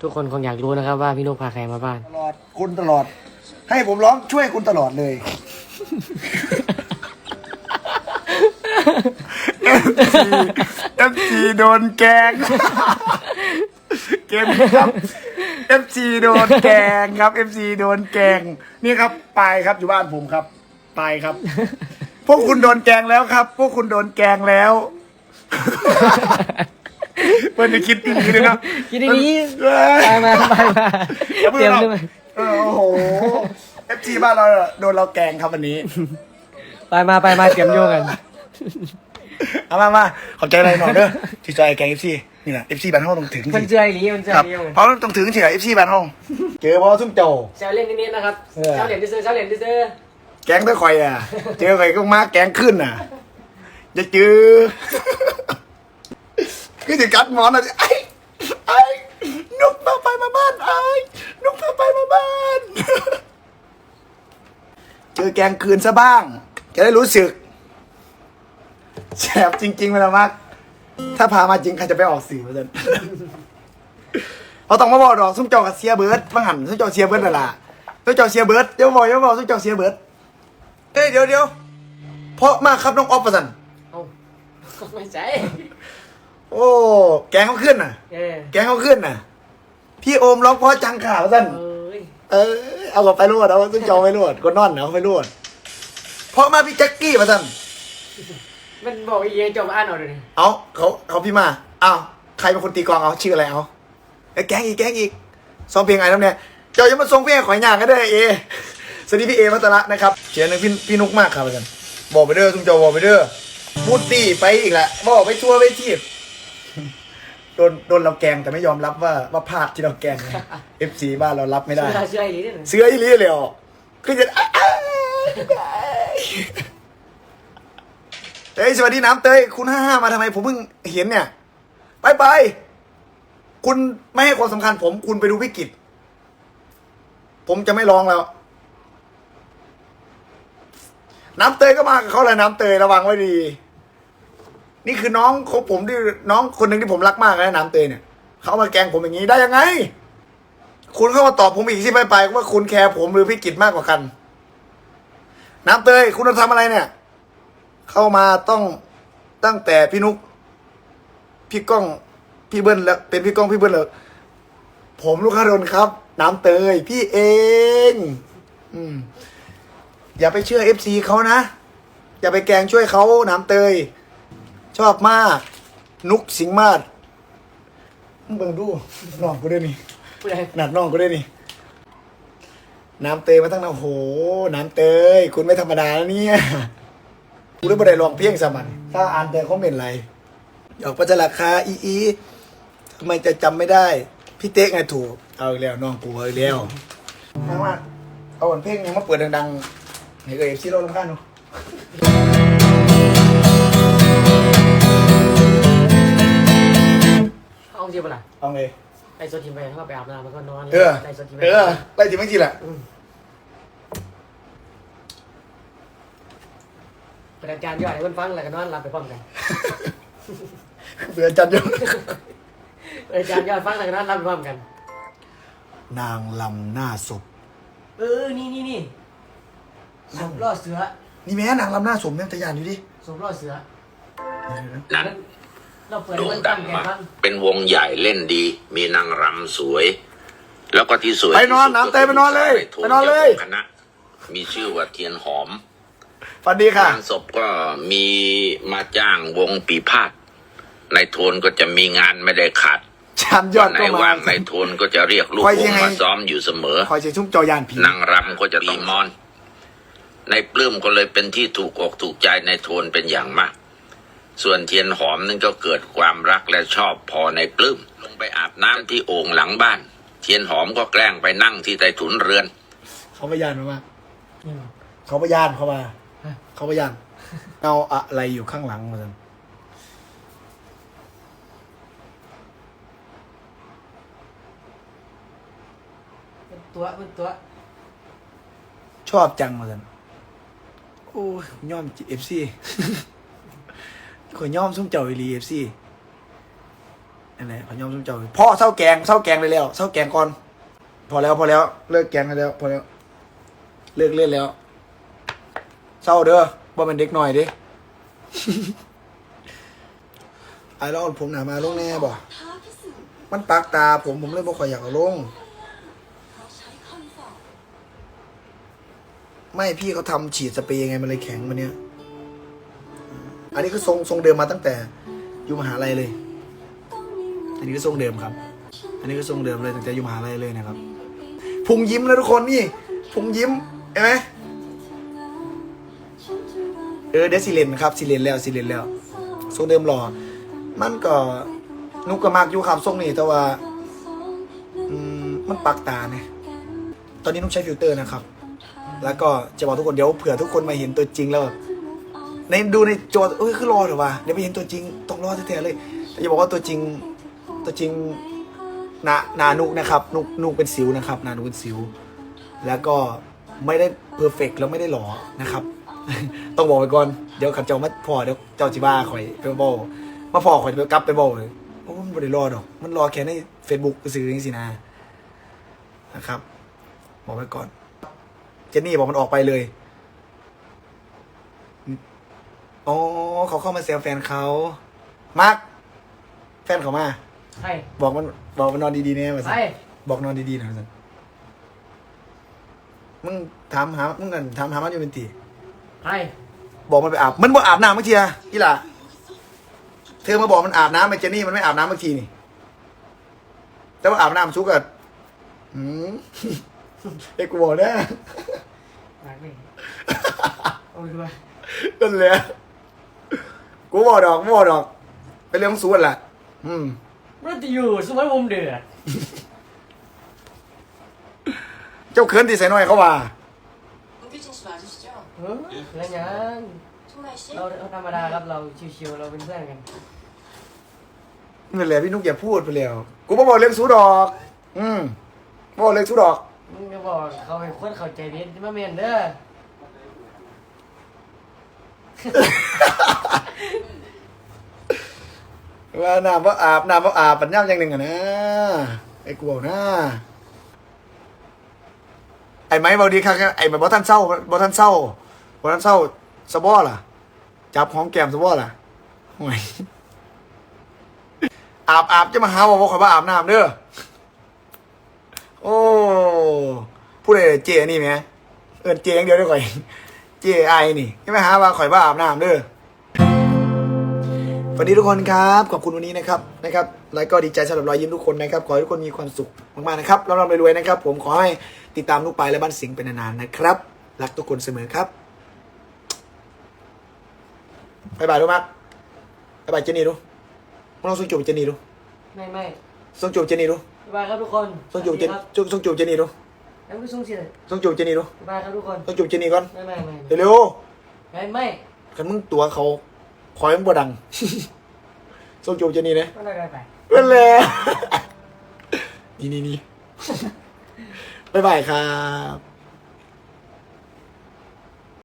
ทุกคนคงอยากรู้นะครับว่าพี่นุกพาใครมาบ้าน ตลอดคุณตลอด ให้ผมร้องช่วยคุณตลอดเลย เอฟซีโดนแกง เกมนี้ครับ FC โดนแกงครับ FC โดนแกง นี่ครับปายครับอยู่บ้านผมครับปายครับ พวกคุณโดนแกงแล้วครับ พวกคุณโดนแกงแล้ว เพื่อนจะคิดดีเลยนะคิดดีๆเออไปมาไปมาเตรียมด้วยเออโอ้โห FC บ้านเราโดนเราแกงครับวันนี้ ไปมาไปมาเตรียมโยงกันเอามามาขอบใจอะไรหน่อยเด้อที่จอยแกง FC นี่แหละ FC บ้านห้องต้องถึงมันสิเจือยหลีมันเจือครับยหลีเพราะต้องถึงสิ FC บ้านห้องเจอพอซุ่มโจแซวเล่นนิดๆนะครับเออแซวเหรียญที่ซื้อแซวเหรียญที่ซื้อแกงด้วยคอยอะ เจอคอยก็มาแกงขึ้นอะจะเจอ คือจะกัดหมอนอะไอ้ไอ้นุกมาไปมาบ้านไอ้นุกมาไปมาบ้าน เจอแกงคืนซะบ้าง จะได้รู้สึกแสบจริงๆเวลามักถ้าพามาจริงใครจะไปออกสื่อมาเซนเราต้องมาบอกดอกซุ่มจอกับเสียเบิร์ดบังหันซุ่มจอเสียเบิร์ดนั่นล่ะซุ่มจอเสียเบิร์ดเดี๋ยวบอกเดี๋ยวบอกซุ่มจอเสียเบิร์ดเฮ้ยเดี๋ยวเดี๋ยวเพราะมากครับน้องออฟประสันเอาไม่ใช่ โอ้ แกงเขาขึ้นน่ะ เออแกงเขาขึ้นน่ะ พี่โอมร้องเพราะจังข่าวสันเอ้ยเออเอากลับไปรวดเอาซุ่มเจอไปรวดก็นอนเอาไปรวดเพราะมาพี่แจ็คกี้ประสันมันบอกอีกอย่างจบอ่านเอาเลยเอาเขาเขาพี่มาอ้าวใครเป็นคนตีกลองเอาชื่ออะไรเอาไอ้ยแกงอีกแกงอีกซ้อมเพลงไอ้น้ำเนี่ยเจ้ายังมาส่งเพลงขอยยางก็ได้เอสวัสดีพี่เอมัตระนะครับเขียนหนึ่งพี่พี่นุกมากครับอาจารย์บอกไปเด้อทุ่งเจ้าบอกไปเด้อพูดตีไปอีกแหละบอกไปทั่วไปทีบ โดนโดนเราแกล้งแต่ไม่ยอมรับว่าว่าพลาดที่เราแกล้งเอฟซีบ้านเรารับไม่ได้เชื่อเชื่ออีหลีนี่เสื้ออีหลีเลยอะคือจะอ้ายเฮ้ยสวัสดีน้ำเตยคุณห้าห้ามาทำไมผมเพิ่งเห็นเนี่ยไปไปคุณไม่ให้ความสำคัญ ผมคุณไปดูวิกฤตผมจะไม่ร้องแล้ว น้ำเตยก็มากับเขาเลยน้ำเตยระวังไว้ดี นี่คือน้องของผมที่น้องคนหนึ่งที่ผมรักมากนะน้ำเตยเนี่ยเขามาแกล้งผมอย่างนี้ได้ยังไง คุณเข้ามาตอบผมอีกที่ไปไปว่าคุณแคร์ผมหรือพี่กิจมากกว่ากัน น้ำเตยคุณจะทำอะไรเนี่ย เข้ามาต้องตั้งแต่พี่นุกพี่ก้องพี่เบิ้ลแล้วเป็นพี่ก้องพี่เบิ้ลเลยผมลูกค้าโดนครับ น้ำเตยพี่เอง อืมอย่าไปเชื่อเอฟซีเขานะ อย่าไปแกงช่วยเขาน้ำเตย ชอบมาก นุกสิงห์มาศมึงเบิ่งดูน้องกูด้วยนี่ผู้ใดหนัดน้องกูด้วยนี่ น้ำเตยมาตั้งนานโอ้โห น้ำเตย คุณไม่ธรรมดาแล้วเนี่ยกูได้บ่ได้ลองเพียงสมันถ้าอ่านแต่คอมเมนต์อะไรหยอกประจราคาอีอีทำไมจะจำไม่ได้ พี่เต๊กไงถูก เอาอีกแล้วน้องกูเอาอีกแล้วมามาเอาอันเพลงยังมาเปิดดังๆให้เอฟซีเราลำคาญเนาะ เอาจริงปะล่ะเอาเลยไอ้โซทีมไปเขาก็ไปอาบน้ำแล้วก็นอนเออ ไอ้โซทีมไปเออไล่จีบไม่จีแหละเป็นอาจารย์ย่อยให้คนฟังแล้วก็นอนหลับไปพร้อมกันเบื่อจัดอยู่เป็นอาจารย์ย่อยฟังแล้วก็นอนหลับไปพร้อมกัน นางลำหน้าศพ เออ นี่นี่นี่ศพล่อเสือ นี่แม่นางลำหน้าศพเนี่ยทะยานอยู่ดิศพล่อเสือนั้น เราเปิดโด่ให้งคนดัฟังงแกมากฟังเป็นวงใหญ่เล่นดี มีนางรำสวย แล้วก็ที่สวยไปนอนที่สุดน้ำเตยไปนอนเลยก็คืไปนอนเลยคณะ มีชื่อว่าเทียนหอมฝันดีค่ะงานศพก็มีมาจ้างวงปีพาดในโทนก็จะมีงานไม่ได้ขาดชามยอวัดนไหนก็มาว่างในโทนก็จะเรียกลูกคอยวยังงไงมาซ้อมอยู่เสมอคอยเชียร์ชุ่มจอยานผีนางรำก็จะตีมอน ในปลื้มก็เลยเป็นที่ถูกอกถูกใจในโทนเป็นอย่างมาก ส่วนเทียนหอมนั่นก็เกิดความรักและชอบพอในปลื้มลงไปอาบน้ำที่โอ่งหลังบ้าน เทียนหอมก็แกล้งไปนั่งที่ใต้ถุนเรือน เขาพยานมาว่านี่หรอเขาพยานเขามาฮะเขาพยานเอาอะไรอยู่ข้างหลังมาสันเป็นตัวเป็นตัว ชอบจังมาสันโอ้ยย่อมเอฟซี ขอยย่อมสุ่มเจ้าอีหลีเอฟซีนั่นแหละพยอมซุ่มเจ้าพ่อเศร้าแกงเศร้าแกงเลยแล้วเศร้าแกงก่อน พอแล้วพอแล้ว เลิกแกงกันแล้ว พอแล้ว เลิกเล่นแล้วเศร้าเด้อบ่เป็นเด็กหน่อยดิไอ้รอาผมหนามาลงแน่บ่มันปากตาผมผมเลยบ่ค่อยอยากเอาลง ไม่พี่เขาทำฉีดสเปรย์ไงมันเลยแข็งมันเนี้ย อันนี้คือทรงทรงเดิมมาตั้งแต่อยู่มหาลัยเลย อันนี้คือทรงเดิมครับ อันนี้คือทรงเดิมเลยตั้งแต่อยู่มหาลัยเลยนะครับ พุงยิ้มแล้วทุกคนนี่ พุงยิ้มเห็นไหมเออเดยวสิเลนครับสิเลนแล้วสิเลนแล้ว ทรงเดิมหล่อ มันก็นุกก็มากอยู่ครับทรงนี้แต่ว่าอืมมันปักตาเนี่ย ตอนนี้นุกใช้ฟิลเตอร์นะครับ แล้วก็จะบอกทุกคนเดี๋ยวเผื่อทุกคนมาเห็นตัวจริงแล้วแบบ ในดูในจอเอ้ยคือรอเหรอวะเดี๋ยวไปเห็นตัวจริงต้องรอแท้ๆเลยแต่จะบอกว่าตัวจริงตัวจริงหนาหนานุกนะครับ นุกนุกเป็นสิวนะครับหนานุกเป็นสิว แล้วก็ไม่ได้เพอร์เฟกแล้วไม่ได้หล่อนะครับ ต้องบอกไปก่อน เดี๋ยวขัดเจ้ามาพอเดี๋ยวเจ้าจิบ้าข่อยไปบอกมาพอข่อยไปกลับไปบอกเลยโอ้มันไม่ได้รอดอก มันรอแค่ในเฟซบุ๊กซื้อนี่สินะนะครับ บอกไว้ก่อน เจนนี่บอกมันออกไปเลย อ๋อเขาเข้ามาแซวแฟนเขามาร์คแฟนเขามา ใช่บอกมันบอกมันนอนดีๆเนี่ยมาสิใช่บอกนอนดีๆหน่อยสิมึงถามหามึงกันถามหามันอยู่เป็นตีใช่บอกมันไปอาบ มันบอกอาบน้ำเมื่อกี้อะอีหล่ะเธอมาบอกมันอาบน้ำไอ้เจนนี่มันไม่อาบน้ำเมื่อกี้นี่ แต่ว่าอาบน้ำชุกอะอืมเอ้ยกูบอกนะ หนักเลยเอาไปดูนั่นแหละ กูบอกดอกกูบอกดอก เป็นเรื่องของสูนแหละอืม มันจะอยู่สมัยมุมเดือด เจ้าเขินที่ใส่น้อยเขาว่า 문규진 씨 맞으시죠? เฮ้ยแล้วยัง 정말 씨? เราเราธรรมดาครับเราชิวๆเราเป็นเพื่อนกัน นั่นแหละพี่นุกอย่าพูดไปแล้ว กูบ่บอกเรื่องสูดอก อืมบ่บอกเรื่องสูดอก มึงจะบอกเขาเป็นคนเข้าใจผิดที่มาเมนเด้อ ว่าน้ำว่าอาบน้ำว่าอาบปัญญามอย่างหนึ่งอะนะไอ้กูบอกนะไอ้ไม้บาดีครับไอ้แบบบอท่านเศร้าบอท่านเศร้าบอท่านเศร้าสบอล่ะ จับหอมแก้มสบอล่ะห่วยอาบอาบจะมาหาว่าบอกขอว่าอาบน้ำเด้อโอ้พูดอะไรเจนี่ไหมเอินเจอย่างเดียวได้ก่อย เจไอนี่จะมาหาว่าข่อยว่าอาบน้ำเด้อสวัสดีทุกคนครับ ขอบคุณวันนี้นะครับนะครับ แล้วก็ดีใจสำหรับรอยยิ้มทุกคนนะครับ ขอให้ทุกคนมีความสุขมากๆนะครับร่ำรวยๆนะครับ ผมขอให้ติดตามลูกไปและบ้านสิงห์เป็นนานๆนะครับ รักทุกคนเสมอครับบายบายดูมั้ยบายบายเจนี่ดูมึงลองส่งจูบเจนี่ดูไม่ไม่ส่งจูบเจนี่ดูบ๊ายบายครับทุกคนส่งจูบเจครับส่งส่งจูบเจนี่ดู แล้วก็ส่งเสียส่งจูบเจนี่ดูบ๊ายบายครับทุกคนส่งจูบเจนี่ก่อนไม่ไม่ไม่เร็วไม่ไม่ๆคันมึงตัวเขาคอยมึงบ่ดังส่งจูบเจนี่นะไม่ได้ไปเป็นเลยนี่นี่นี่ บ๊ายบายครับ